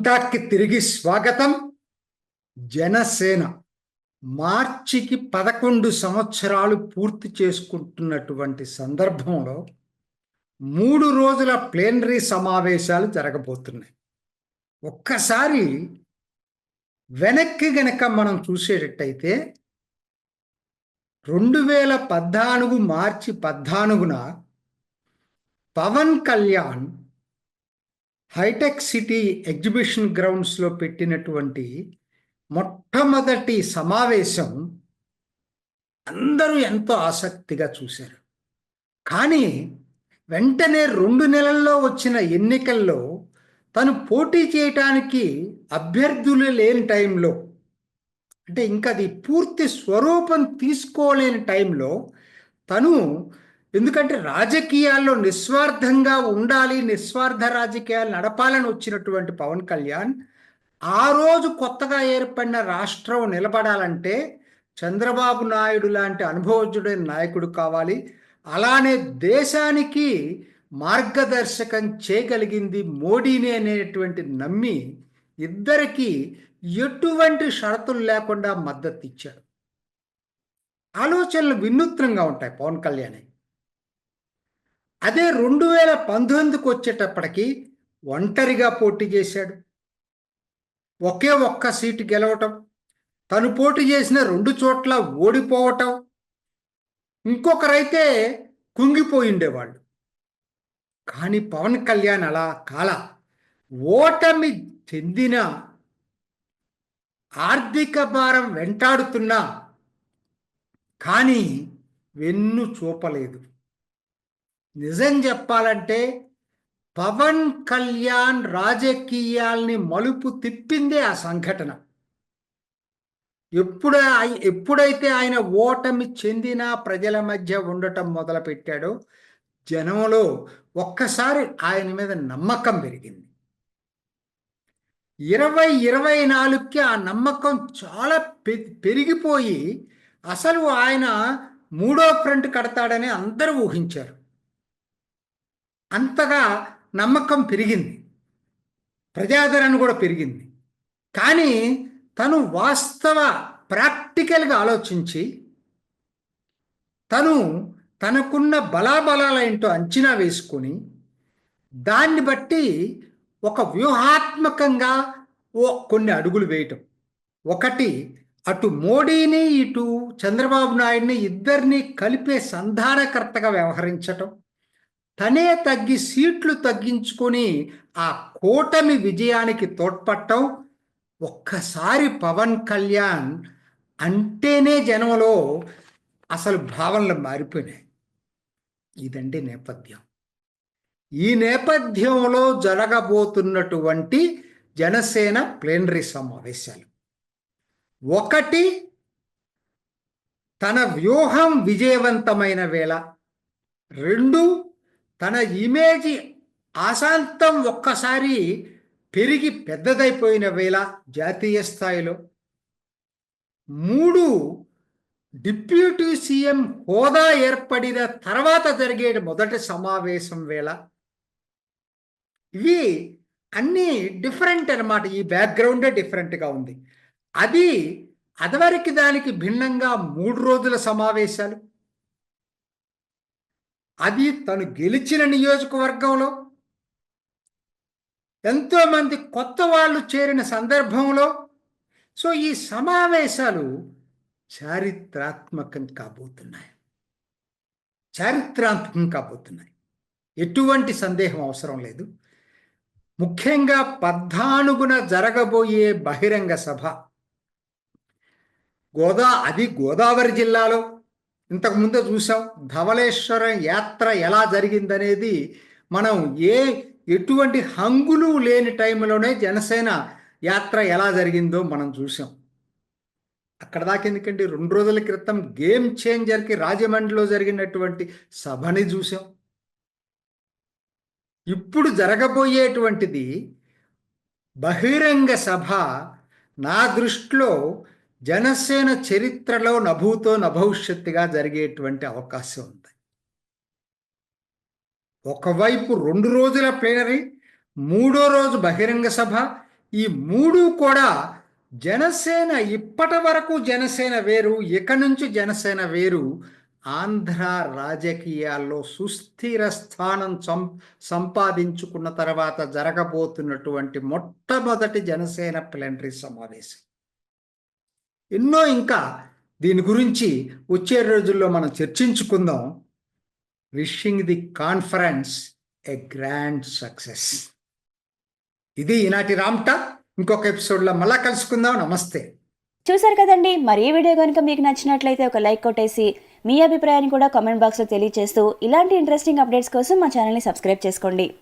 రామ్టాక్కి తిరిగి స్వాగతం. జనసేన మార్చికి పదకొండు సంవత్సరాలు పూర్తి చేసుకుంటున్నటువంటి సందర్భంలో మూడు రోజుల ప్లేనరీ సమావేశాలు జరగబోతున్నాయి. ఒక్కసారి వెనక్కి గనక మనం చూసేటట్టయితే రెండు వేల పద్నాలుగు మార్చి పద్నాలుగున Pawan Kalyan hi-tech city exhibition గ్రౌండ్స్లో పెట్టినటువంటి మొట్టమొదటి సమావేశం అందరూ ఎంతో ఆసక్తిగా చూశారు. కానీ వెంటనే రెండు నెలల్లో వచ్చిన ఎన్నికల్లో తను పోటీ చేయటానికి అభ్యర్థులు లేని టైంలో అంటే ఇంకా అది పూర్తి స్వరూపం తీసుకోలేని టైంలో తను ఎందుకంటే రాజకీయాల్లో నిస్వార్థంగా ఉండాలి నిస్వార్థ రాజకీయాలు నడపాలని వచ్చినటువంటి పవన్ కళ్యాణ్ ఆ రోజు కొత్తగా ఏర్పడిన రాష్ట్రం నిలబడాలంటే చంద్రబాబు నాయుడు లాంటి అనుభవజ్ఞుడైన నాయకుడు కావాలి. అలానే దేశానికి మార్గదర్శకం చేయగలిగింది మోడీని అనేటువంటి నమ్మి ఇద్దరికి ఎటువంటి షరతులు లేకుండా మద్దతు ఇచ్చాడు ఆలోచనలు వినూత్నంగా ఉంటాయి పవన్ కళ్యాణ్ అదే రెండు వేల పంతొమ్మిదికి వచ్చేటప్పటికి ఒంటరిగా పోటీ చేశాడు. ఒకే ఒక్క సీటు గెలవటం తను పోటీ చేసిన రెండు చోట్ల ఓడిపోవటం ఇంకొకరైతే కుంగిపోయిండేవాళ్ళు. కానీ పవన్ కళ్యాణ్ అలా కాల ఓటమి చెందిన ఆర్థిక భారం వెంటాడుతున్నా కానీ వెన్ను చూపలేదు. నిజం చెప్పాలంటే పవన్ కళ్యాణ్ రాజకీయాల్ని మలుపు తిప్పిందే ఆ సంఘటన. ఎప్పుడు ఎప్పుడైతే ఆయన ఓటమి చెందిన ప్రజల మధ్య ఉండటం మొదలుపెట్టాడో జనంలో ఒక్కసారి ఆయన మీద నమ్మకం పెరిగింది. ఇరవై ఇరవై నాలుగుకి ఆ నమ్మకం చాలా పెరిగిపోయి అసలు ఆయన మూడో ఫ్రంట్ కడతాడని అందరూ ఊహించారు. అంతగా నమ్మకం పెరిగింది. ప్రజాదరణ కూడా పెరిగింది. కానీ తను వాస్తవ ప్రాక్టికల్గా ఆలోచించి తను తనకున్న బలాబలాల ఏంటో అంచనా వేసుకొని దాన్ని బట్టి ఒక వ్యూహాత్మకంగా ఓ కొన్ని అడుగులు వేయటం. ఒకటి అటు మోడీని ఇటు చంద్రబాబు నాయుడిని ఇద్దరిని కలిపే సంధానకర్తగా వ్యవహరించటం. తనే తగ్గి సీట్లు తగ్గించుకొని ఆ కూటమి విజయానికి తోడ్పట్టం ఒక్కసారి పవన్ కళ్యాణ్ అంటేనే జనంలో అసలు భావనలు మారిపోయినాయి. ఇదండి నేపథ్యం. ఈ నేపథ్యంలో జరగబోతున్నటువంటి జనసేన ప్లేనరీ సమావేశాలు. ఒకటి తన వ్యూహం విజయవంతమైన వేళ. రెండు తన ఇమేజ్ ఆశాంతం ఒక్కసారి పెరిగి పెద్దదైపోయిన వేళ జాతీయ స్థాయిలో. మూడు డిప్యూటీ సీఎం హోదా ఏర్పడిన తర్వాత జరిగే మొదటి సమావేశం వేళ. ఇవి అన్నీ డిఫరెంట్ అనమాట ఈ బ్యాక్గ్రౌండే డిఫరెంట్గా ఉంది. అది అదివరకు దానికి భిన్నంగా మూడు రోజుల సమావేశాలు అది తను గెలిచిన నియోజకవర్గంలో ఎంతోమంది కొత్త వాళ్ళు చేరిన సందర్భంలో. సో ఈ సమావేశాలు చారిత్రాత్మకం కాబోతున్నాయి. చారిత్రాత్మకం కాబోతున్నాయి. ఎటువంటి సందేహం అవసరం లేదు. ముఖ్యంగా పద్నాలుగున జరగబోయే బహిరంగ సభ. గోదా అది గోదావరి జిల్లాలో ఇంతకుముందే చూసాం ధవళేశ్వరం యాత్ర ఎలా జరిగిందనేది మనం ఏ ఎటువంటి హంగులు లేని టైంలోనే జనసేన యాత్ర ఎలా జరిగిందో మనం చూసాం అక్కడ దాకా ఎందుకంటే రెండు రోజుల క్రితం గేమ్ చేంజర్కి రాజమండ్రిలో జరిగినటువంటి సభని చూసాం ఇప్పుడు జరగబోయేటువంటిది బహిరంగ సభ నా దృష్టిలో జనసేన చరిత్రలో నభూతో నభవిష్యత్తుగా జరిగేటువంటి అవకాశం ఉంది. ఒకవైపు రెండు రోజుల ప్లేనరీ మూడో రోజు బహిరంగ సభ ఈ మూడు కూడా జనసేన ఇప్పటి వరకు జనసేన వేరు ఇక నుంచి జనసేన వేరు. ఆంధ్ర రాజకీయాల్లో సుస్థిర స్థానం సం సంపాదించుకున్న తర్వాత జరగబోతున్నటువంటి మొట్టమొదటి జనసేన ప్లెనరీ సమావేశం. ఎన్నో ఇంకా దీని గురించి వచ్చే రోజుల్లో మనం చర్చించుకుందాం. Wishing the conference a grand success ఇది ఈనాటి రామ్టా ఇంకొక ఎపిసోడ్లో మళ్ళా కలుసుకుందాం. నమస్తే. చూసారు కదండి మరి ఈ వీడియో కనుక మీకు నచ్చినట్లయితే ఒక లైక్ కొట్టేసి మీ అభిప్రాయాన్ని కూడా కామెంట్ బాక్స్లో తెలియజేస్తూ ఇలాంటి ఇంట్రెస్టింగ్ అప్డేట్స్ కోసం మా ఛానల్ని సబ్స్క్రైబ్ చేసుకోండి.